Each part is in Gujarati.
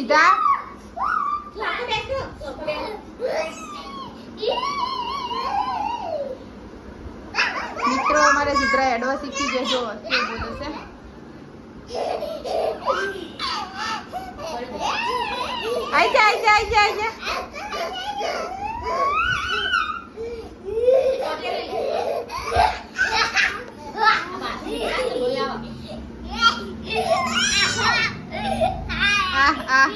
સીધા? મિત્રો, અમારે સીધા એડવા શીખી જજો શું બોલો છે? આઈ જા આઈ જા આઈ જા આ આ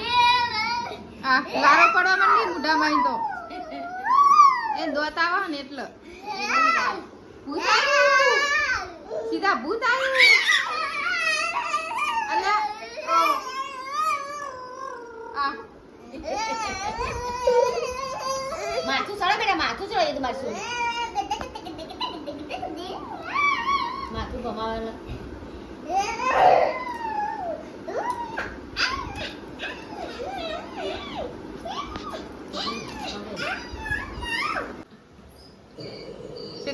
આ ગારો પડવા ઈ તો. એ દોત આવો ને એટલે. સીધા ભૂત આવ્યું માથું સળો બેટા, માથું એ તો મારશું માથું ભમાવેલા.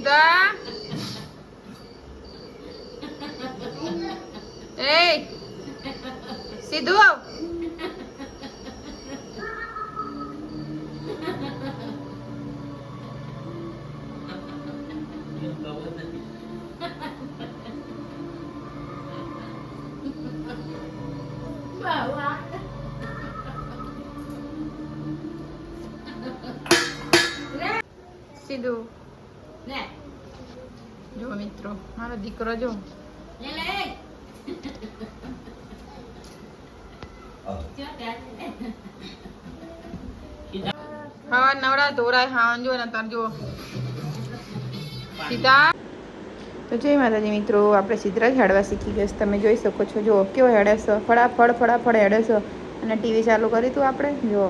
સીધા એ સીધું જો મિત્રો મારો દીકરો જો. લે લે. જો ત્યાં ખાવા નવરા ધોરાય ખાવાનું જો ને તાર જો સીધા તો જય માતાજી મિત્રો આપણે સિદ્ધરાજ હેડવા શીખી ગયા તમે જોઈ શકો છો જો કેવો હેડે છે. ફળાફળ ફળાફળ હેડે છે. અને ટીવી ચાલુ કરી તું આપણે? જો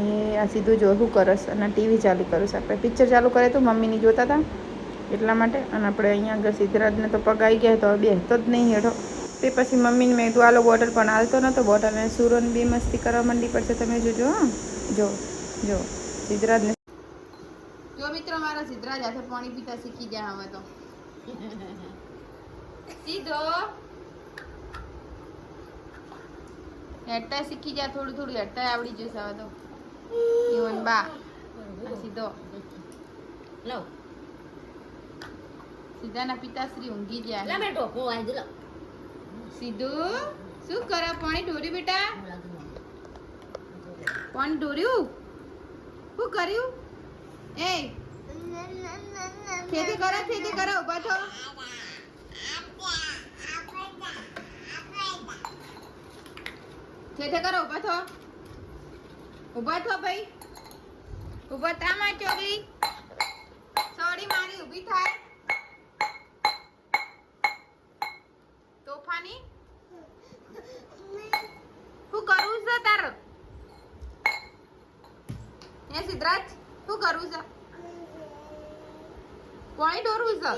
એ આ સીધું જો શું કરસ અને ટીવી ચાલુ કરશ આપણે પિક્ચર ચાલુ કરે તો મમ્મીની જોતા હતા એટલા માટે. અને આપણે અહીંયા આગળ સિદ્ધરાજને તો પગાઈ ગયા તો હવે બેસતો જ નહીં હેઠો. તે પછી મમ્મીને મેં કીધું આલો બોટલ પણ હાલતો નહોતો બોટલ અને સુરોન બી મસ્તી કરવા માંડી પડશે તમે જોજો હા. જો જો સિદ્ધરાજને. જો મિત્રો મારા સિદ્ધરાજ હાથે પાણી પીતા શીખી ગયા હવે તો. સીધો. હેડતા શીખી જા થોડું થોડું હેડતા આવડી જશે હવે તો. ઈવન બા સીધો. લો. સીધાના પિતાશ્રી ઊંઘી ગયા. લા બેટો ટોપું વાંધી લો. સીધું? શું કરે? પાણી ઢોરી બેટા? પાણી ઢોર્યું? શું કર્યું? એ ખેતી કરો ખેતી કરો ઊભા થો. ખેતી કરો ઊભા થો. ઊભા થો ભાઈ. ઊભા થા માં ચોગલી સોડી મારી ઊભી થાય તોફાની શું કરવું છે તાર હે સિદ્ધરાજ, શું કરવું છે? પાણી દોરવું છે?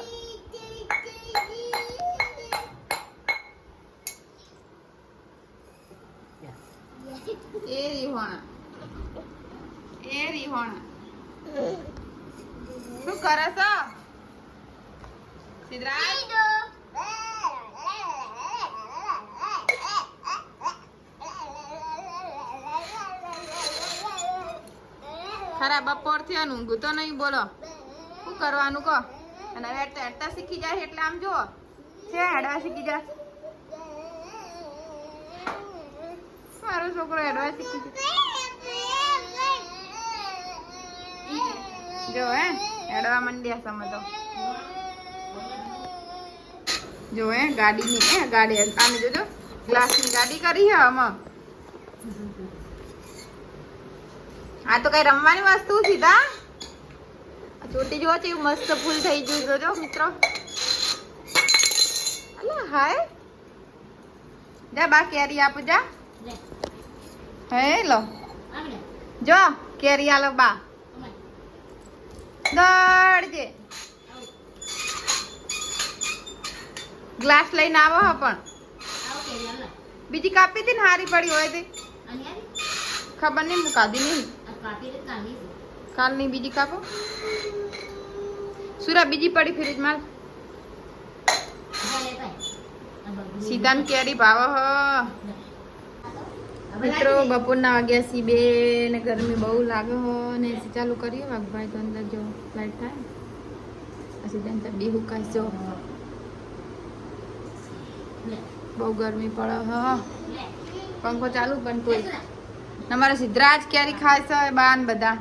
એ રીહોણા. એ રીહોણા. શું કરે છે? સિદ્ધરાજ? ખરા બપોર થયો ને ઊંઘું તો નહીં, બોલો. શું કરવાનું કહો? અને હવે હેડતા હેડતા શીખી જાય એટલે આમ જુઓ. છે, હેડવા શીખી જાય. મારો છોકરો હેડવા શીખી જાય જો, હે, હેડવા મંડ્યા સમજો જો, હે, ગાડીની, હે, ગાડી. આને જોજો, ગ્લાસની ગાડી કરી હે આમાં. આ તો કઈ રમવાની વસ્તુ સીધા? ચોટી જો છે મસ્ત ફૂલ થઈ ગયું. જોજો મિત્રો. અલા હાય. જા બા કેરી આપો જા. હે લો. જો કેરી આલો બા. દોડજે. ગ્લાસ લઈને આવો હા પણ. બીજી કાપી હતી ને હારી પડી હોય તે. ખબર નહીં મુકાદી નહીં. કાલની બીજી કાપો. સુરા બીજી પડી ફ્રીજમાં. લે ભાઈ. આ બગડી સીધાન કેરી ભાવો હ. મિત્રો બપોરના વાગ્યા સી બે ને ગરમી બહુ લાગે હો ને એસી ચાલુ કરીએ વાઘભાઈ તો અંદર જો લાઈટ થાય. પછી ત્યાં બે હુકાશ જો. બહુ ગરમી પડે હ. પંખો ચાલુ પણ કોઈ. અમારા સિદ્ધરાજ ક્યારે ખાય છે બાન બધા.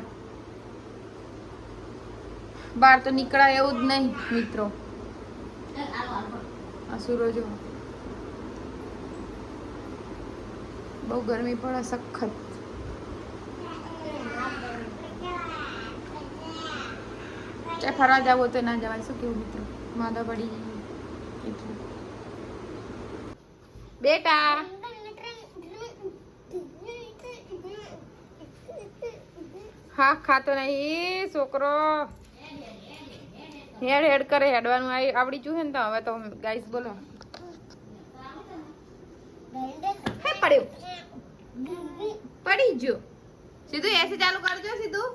બહાર તો નીકળાય એવું જ નહીં, મિત્રો. અસુરો જો બહુ ગરમી પડે સખત. ફરવા જાવ તો ના જવાય. શું કેવું, મિત્રો? માદા પડી જઈએ બેટા. હા, ખાતો નહીં. છોકરો. હેડ હેડ કરે, હેડવાનું આવી આવડી જુ ને તો હવે તો ગાઈસ બોલો. પડ્યું. પડી ગયો. સીધું એસી ચાલુ કરજો, સીધું.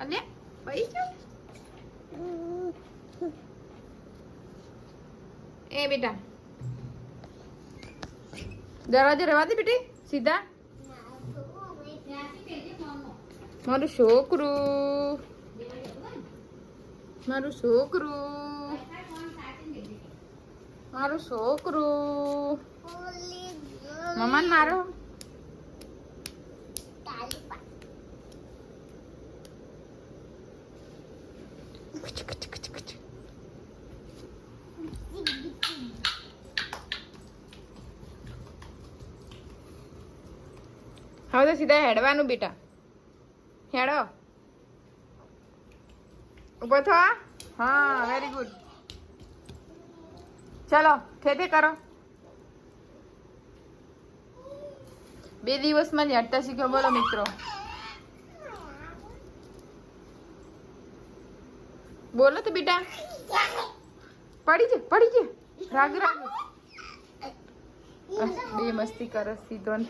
અને પડી ગયો? એ બેટા. દરવાજે રહેવા દે બેટી, સીધા. મારું છોકરું. મારું છોકરું. મારું છોકરું. મમ્મા મારો. હવે તો સીધા હેડવાનું બેટા. હેડો. ઊભો થો હા? વેરી ગુડ ચલો ખેતી કરો. બે દિવસમાં જ હેડતા શીખ્યો. બોલો મિત્રો. બોલો તો બેટા. પડી જ પડી જ. રાગ રાગ. બે મસ્તી કરો સીધો ને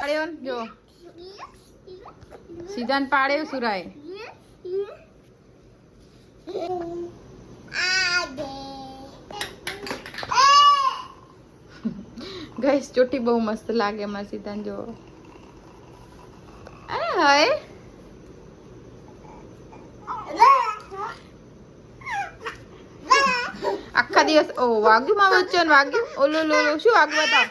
સુરો પાડ્યો ને, જો. સીધા ને પાડ્યો સુરાય ગઈસ ચોટી બહુ મસ્ત લાગે એમાં સીધા જો. અરે હાય. આખા દિવસ ઓ વાગ્યું માં વચ્ચે વાગ્યું? ઓલો લો શું વાગ્યું બતાવ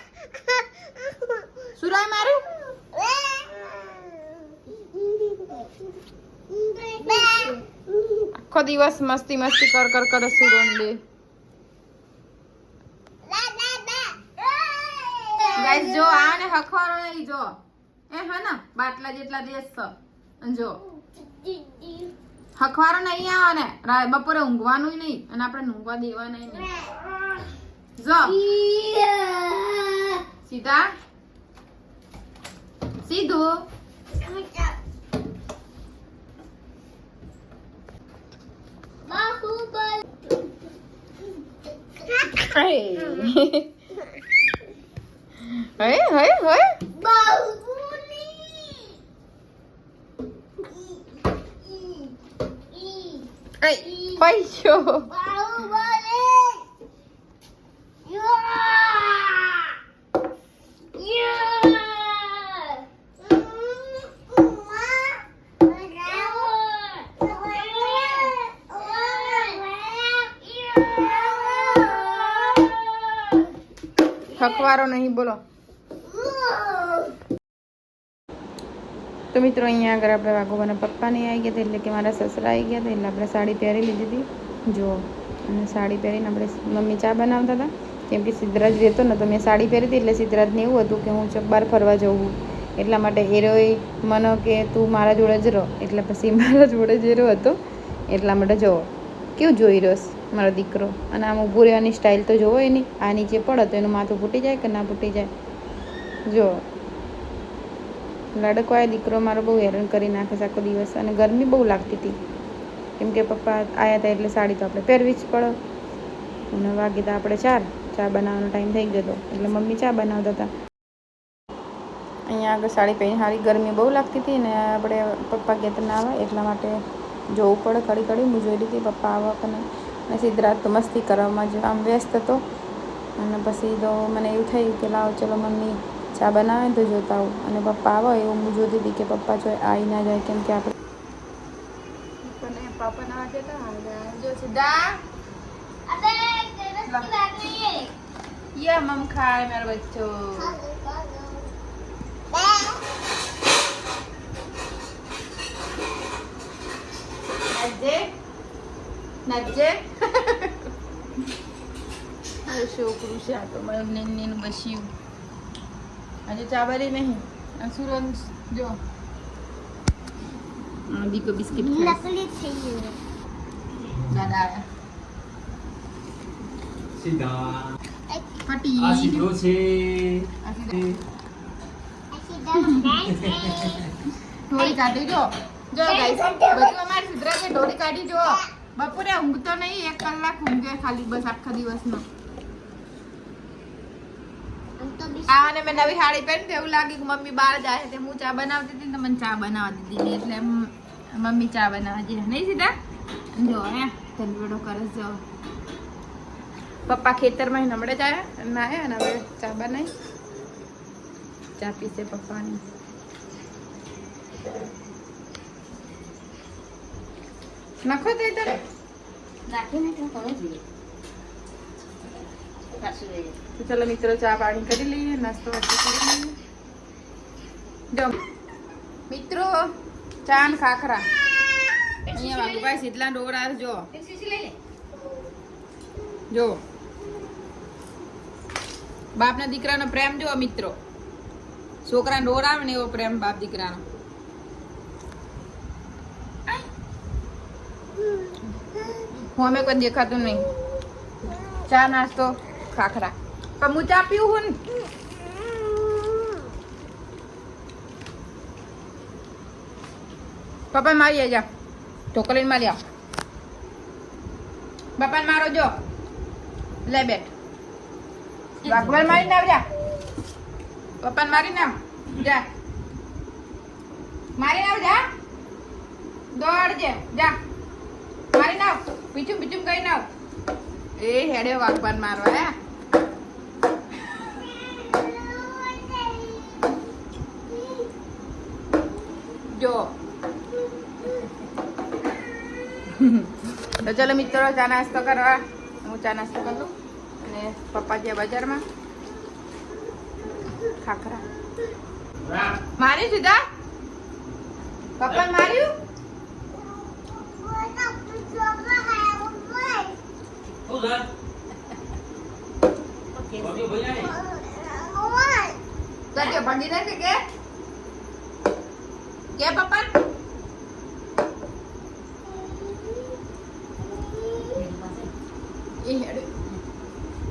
આખો દિવસ મસ્તી મસ્તી કર કર કરે સુરો ને બે. ગાઈસ જો આ ને હખવારો નહીં જો. એ હા ને બાટલા જેટલા દેશ અને જો. હખવારો નહીં આવે ને બપોરે ઊંઘવાનું નહીં અને આપણે ઊંઘવા દેવાના નહીં. જો. સીધા? સીધું? હે હે હે પૈસો હકવારો નહીં, બોલો. તો મિત્રો, અહીંયા આગળ આપણે વાઘોબાના પપ્પા નહીં આવી ગયા હતા, એટલે કે મારા સસરા આવી ગયા હતા, એટલે આપણે સાડી પહેરી લીધી હતી. જો અને સાડી પહેરીને આપણે મમ્મી ચા બનાવતા હતા. કેમ કે સિદ્ધરાજ રહેતો ને તો મેં સાડી પહેરી હતી, એટલે સિદ્ધરાજને એવું હતું કે હું બહાર ફરવા જવું એટલા માટે એરોય મને કે તું મારા જોડે જ રહો. એટલે પછી મારા જોડે જ એરો હતો. એટલા માટે જવો કેવું જોઈ રહ્યો મારો દીકરો. અને આમ ઊભું રહેવાની સ્ટાઇલ તો જોવો એની. આ નીચે પડે તો એનું માથું ફૂટી જાય કે ના ફૂટી જાય? જો. લડકો આ દીકરો મારો બહુ હેરાન કરી નાખે છે આખો દિવસ. અને ગરમી બહુ લાગતી હતી. કેમ કે પપ્પા આવ્યા હતા એટલે સાડી તો આપણે પહેરવી જ પડે. અને વાગી તો આપણે ચાર. ચા બનાવવાનો ટાઈમ થઈ ગયો હતો એટલે મમ્મી ચા બનાવતા હતા. અહીંયા આગળ સાડી પહેરી સારી ગરમી બહુ લાગતી હતી ને આપણે પપ્પા ગયા ના આવે એટલા માટે જોવું પડે કડી કડી હું જોઈ લીધી, પપ્પા આવા કે નહીં સિદ્ધરાજ તો મસ્તી કરવામાં જ આમ વ્યસ્ત હતો. અને પછી તો મને એવું થયું કે લાવો ચલો મમ્મી ચા બનાવે તો જોતા આવું. અને પપ્પા આવો એવું હું જોતી હતી કે પપ્પા જો આવી ના જાય કેમ કે આપણે પપ્પા ના જતા જો સીધા. યા, મમ ખાય, મારો બચ્ચો. નાખજે. છોકરું છે આ તો મારું નેનું બસ્યું. આજે ચાબરી નહીં સુરન જો. બીકો બિસ્કિટ નકલી થઈ ગયું. દાદા સીધા. ફટી. આ સીધો છે. આ સીધા. થોડી કાઢી જો. જો ગાઈસ બધું અમારે સુધરા છે. થોડી કાઢી જો. બપોરે ઊંઘ તો નહીં એક કલાક ઊંઘે ખાલી બસ આખા દિવસનો. આને મેં નવી સાડી પહેરી એવું લાગ્યું કે મમ્મી બહાર જાય છે. હું ચા બનાવતી હતી તો મને ચા બનાવવા દીધી એટલે મમ્મી ચા બનાવવા જઈએ નહીં સીધા? જો હે ધનવેડો કરે જો. પપ્પા ખેતરમાં હમણાં જ આવ્યા ના આવ્યા અને હવે ચા બનાવી. ચા પીશે પપ્પાની. નાખો તો તને નાખી નાખી કોણ જોઈએ. તો ચાલો મિત્રો ચા પાણી કરી લઈએ નાસ્તો વાસ્તો કરી લઈએ. જો મિત્રો ચા ને ખાખરા. અહીંયા વાઘુભાઈ સીધલા ડોરા જો. જો. બાપના દીકરાનો પ્રેમ જો મિત્રો. છોકરા ડોર આવે ને એવો પ્રેમ બાપ દીકરાનો. હું અમે કોઈ દેખાતું નહીં. ચા, નાસ્તો, ખાખરા. પણ ચા પીવું હું પપ્પા મારી જા. ઢોકલીને મારી આવ. બાપાને મારો જો. લે બેટ. વાઘવાલ મારીને આવ, જા. પપ્પાને મારીને આવ. જા. મારીને આવ, જા. દોડજે. જા. પીછું પીછું કઈ ના. એ હેડે વાઘવાન મારવા હે. જો. તો ચલો મિત્રો ચા નાસ્તો કરવા. હું ચા નાસ્તો કરું અને પપ્પા ગયા બજારમાં. ખાખરા. મારી સીધા? પપ્પા માર્યું? શું ભાઈ કે ભાગી નથી કે? કે પપ્પા?